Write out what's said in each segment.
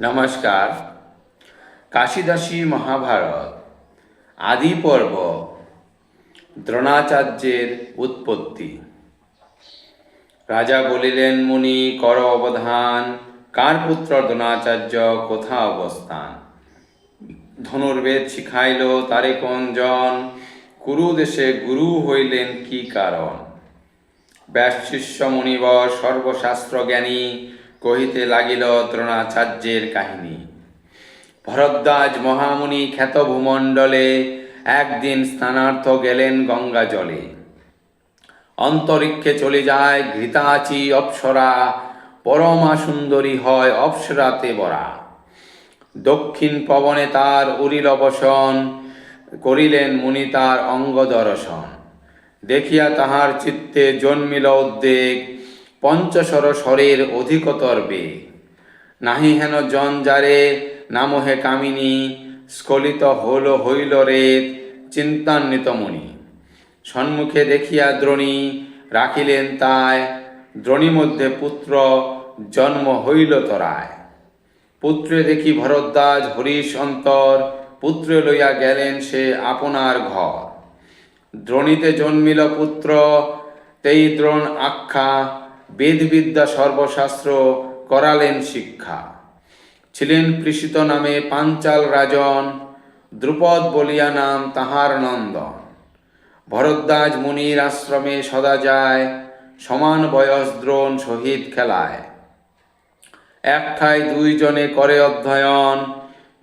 নমস্কার। কাশিদাসী মহাভারত, আদি পর্ব, দ্রোণাচার্যের উৎপত্তি। রাজা বলিলেন, মুনি, কর অবধান। কার পুত্র দ্রোণাচার্য? কোথা অবস্থান? ধনুর্বেদ শিখাইল, তারে কোন জন? কুরু দেশে গুরু হইলেন কি কারণ? ব্যাস শিষ্য, মুনিব সর্বশাস্ত্র জ্ঞানী কহিতে লাগিল, দ্রোণাচার্যের কাহিনী। ভরদ্বাজ মহামুনি খ্যাত ভূমণ্ডলে একদিন স্নানার্থ গেলেন গঙ্গা জলে। অন্তরিক্ষে চলে যায় ঘৃতাচি অপ্সরা, পরমা সুন্দরী হয় অপ্সরাতে বরা। দক্ষিণ পবনে তার উরিল বসন করিলেন মুনি তার অঙ্গ দর্শন। দেখিয়া তাহার চিত্তে জন্মিল উদ্বেগ পঞ্চশর স্বরের অধিকতর বেগ নাহি হেন জন যারে নামহে কামিনী, স্খলিত হল হইল রে চিন্তান্বিত মুনি সম্মুখে দেখিয়া দ্রোণী রাখিলেন তাই, দ্রোণী মধ্যে পুত্র জন্ম হইল তরায়। পুত্রে দেখি ভরদ্বাজ হরিশ অন্তর, পুত্রে লইয়া গেলেন সে আপনার ঘর। দ্রোণীতে জন্মিল পুত্র, তেই দ্রোণ আখ্যা বেদবিদ্যা সর্বশাস্ত্র করালেন শিক্ষা। ছিলেন কৃষিত নামে পাঞ্চাল রাজন, দ্রুপদ বলিয়া নাম তাহার নন্দন। ভরদ্বাজ মুনির আশ্রমে সদা যায়, সমান বয়স দ্রোণ শহীদ খেলায়। এক ঠাই দুইজনে করে অধ্যয়ন,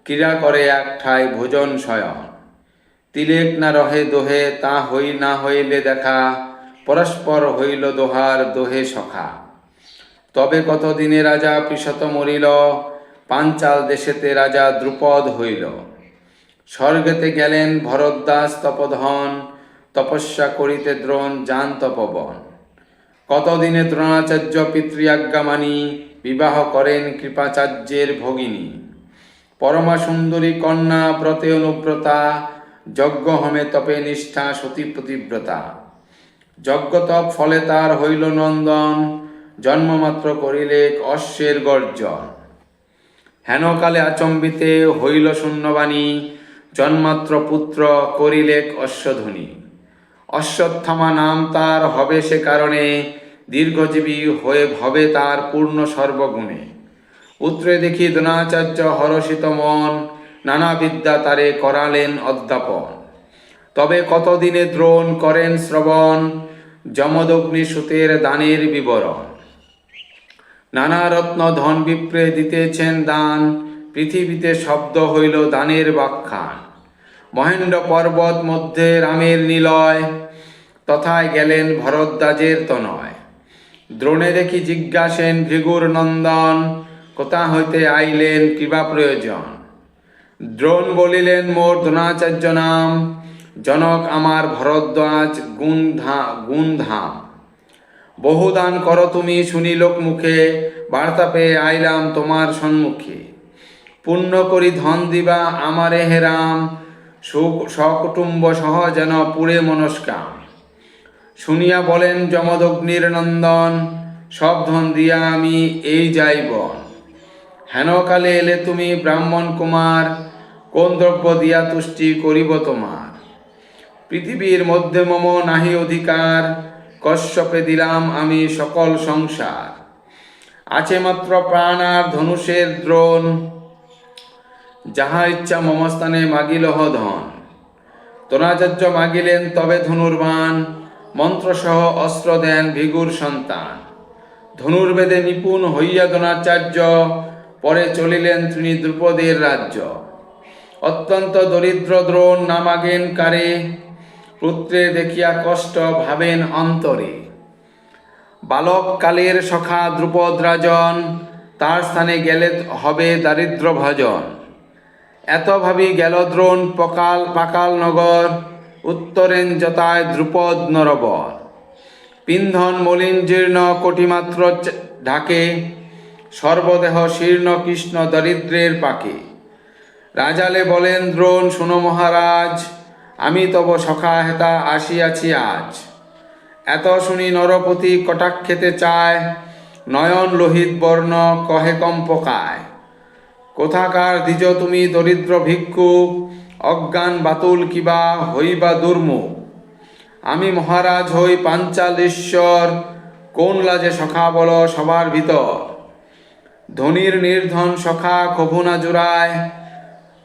ক্রীড়া করে এক ঠাই ভোজন শয়ন। তিলেক না রহে দোহে, তা হই না হইলে দেখা পরস্পর হইল দোহার দোহে সখা। তবে কতদিনে রাজা পিশত মরিল? পাঞ্চাল দেশেতে রাজা দ্রুপদ হইল। স্বর্গেতে গেলেন ভরদ্দাস তপধন, তপস্যা করিতে দ্রোণ যান তপবন। কতদিনে দ্রোণাচার্য পিতৃআজ্ঞা মানি, বিবাহ করেন কৃপাচার্যের ভগিনী। পরমা সুন্দরী কন্যা ব্রতে অনুব্রতা, যজ্ঞ হমে তপে নিষ্ঠা সতী প্রতিব্রতা। যজ্ঞতপ ফলে তার হইল নন্দন, জন্মমাত্র করিলে অশ্বের গর্জন। হেনকালে আচম্বিতে হইল শূন্যবাণী, জন্মাত্র পুত্র করিলেক অশ্বধ্বনি। অশ্বত্থমা নাম তার হবে সে কারণে, দীর্ঘজীবী হয়ে ভবে তার পূর্ণ সর্বগুণে। পুত্রে দেখি দ্রোণাচার্য হরষিত মন, নানা বিদ্যা তারে করালেন অধ্যাপন। তবে কতদিনে দ্রোণ করেন শ্রবণ? যমদগ্নি সুতের দানের বিবরণ। নানা রত্ন ধন বিপ্রে দিতেছেন দান। পৃথিবীতে শব্দ হইল দানের বাখ্যান মহেন্দ্র পর্বত মধ্যে রামের নিলয়। তথায় গেলেন ভরদ্বাজের তনয়। দ্রোণে দেখি জিজ্ঞাসেন ভৃগুর নন্দন, কোথা হইতে আইলেন কৃপা প্রয়োজন? দ্রোণ বলিলেন, মোর দ্রোণাচার্য নাম। জনক আমার ভরদ্বাজ গুণধা গুণধাম বহুদান করো তুমি শুনি লোক মুখে বার্তা পেয়ে আইলাম তোমার সম্মুখে। পুণ্য করি ধন দিবা আমারে হে রাম, সুখ, সকুটুম্ব সহ যেন পুরে মনস্কাম। শুনিয়া বলেন যমদগ্নির নন্দন, সব ধন দিয়া আমি এই যাই বন। হেনকালে এলে তুমি ব্রাহ্মণ কুমার, কোন দ্রব্য দিয়া তুষ্টি করিব তোমার? পৃথিবীর মধ্যে মম নাহি অধিকার, কশ্যপে দিলাম আমি সকল সংসার। আছে মাত্র প্রাণ আর ধনুষের দ্রোণ, যাহা ইচ্ছা মমস্থানে মাগিল হ ধন। দ্রোণাচার্য মাগিলেন, তবে ধনুর্বাণ, মন্ত্রসহ অস্ত্র দেন ভিগুর সন্তান। ধনুর্বেদে নিপুণ হইয়া দ্রোণাচার্য, পরে চলিলেন তিনি দ্রুপদের রাজ্য। অত্যন্ত দরিদ্র দ্রোণ নামাগেন কারে পুত্রে দেখিয়া কষ্ট ভাবেন অন্তরে। বালক কালের সখা দ্রুপদ রাজন, তার স্থানে গেলে হবে দারিদ্র ভজন। এত ভাবি গেল দ্রোণ, পকাল, পাকাল নগর, উত্তরেন যতায় দ্রুপদ নরবর। পিন্ধন মলিন জীর্ণ কোটিমাত্র ঢাকে, সর্বদেহ শীর্ণ কৃষ্ণ দরিদ্রের পাকে। রাজালে বলেন, দ্রোণ, শুনো মহারাজ আমি তব সখা হেতা আসিয়াছি আজ। এত শুনি নরপতি কটাক্ষেতে চায়, নয়ন লোহিত বর্ণ কহে কম্পকায়। কোথাকার দ্বিজ তুমি দরিদ্র ভিক্ষুক অজ্ঞান বাতুল কিবা হইবা দুর্মুখ আমি মহারাজ হই পাঞ্চালেশ্বর কোন লাজে সখা বল সবার ভিতর? ধনির নির্ধন সখা কভু না জুড়ায়,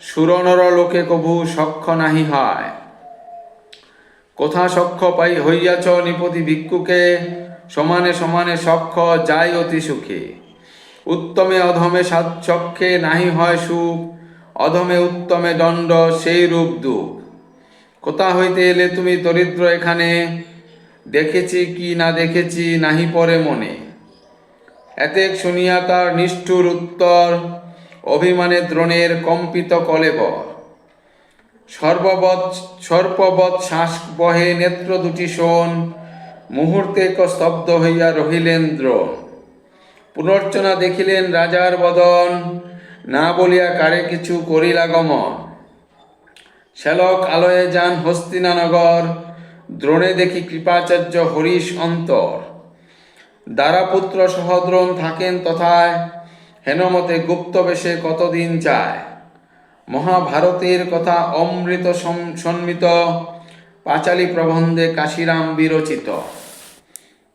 সুরনর লোকে কভু সক্ষ নাহি হয়। কোথা সক্ষ পাই হইয়াছ নিপতি ভিক্ষুকে, সমানে সমানে সক্ষ যাই অতি সুখে। উত্তমে অধমে সক্ষে নাহি হয় সুখ, অধমে উত্তমে দণ্ড সেই রূপ দুঃখ। কোথা হইতে এলে তুমি দরিদ্র এখানে, দেখেছি কি না দেখেছি নাহি পরে মনে। এতেক শুনিয়া তার নিষ্ঠুর উত্তর, অভিমানে দ্রোণের কম্পিত কলেবর। সর্ববৎ, সর্পবৎ শ্বাস বহে নেত্র দুটি শোন, মুহূর্তে স্তব্ধ হইয়া রহিলেন পুনর্চনা দেখিলেন রাজার বদন, না বলিয়া কারে কিছু করিলা গমন। শ্যালক আলয়ে যান হস্তিনানগর, দ্রোণে দেখি কৃপাচার্য হরিশ অন্তর। দ্বারাপুত্র সহদ্রোণ থাকেন তথায়, হেনমতে গুপ্ত বেশে কতদিন চায় মহাভারতের কথা অমৃত সন্মিত। পাঁচালী প্রবন্ধে কাশিরাম বিরচিত।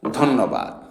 ধন্যবাদ।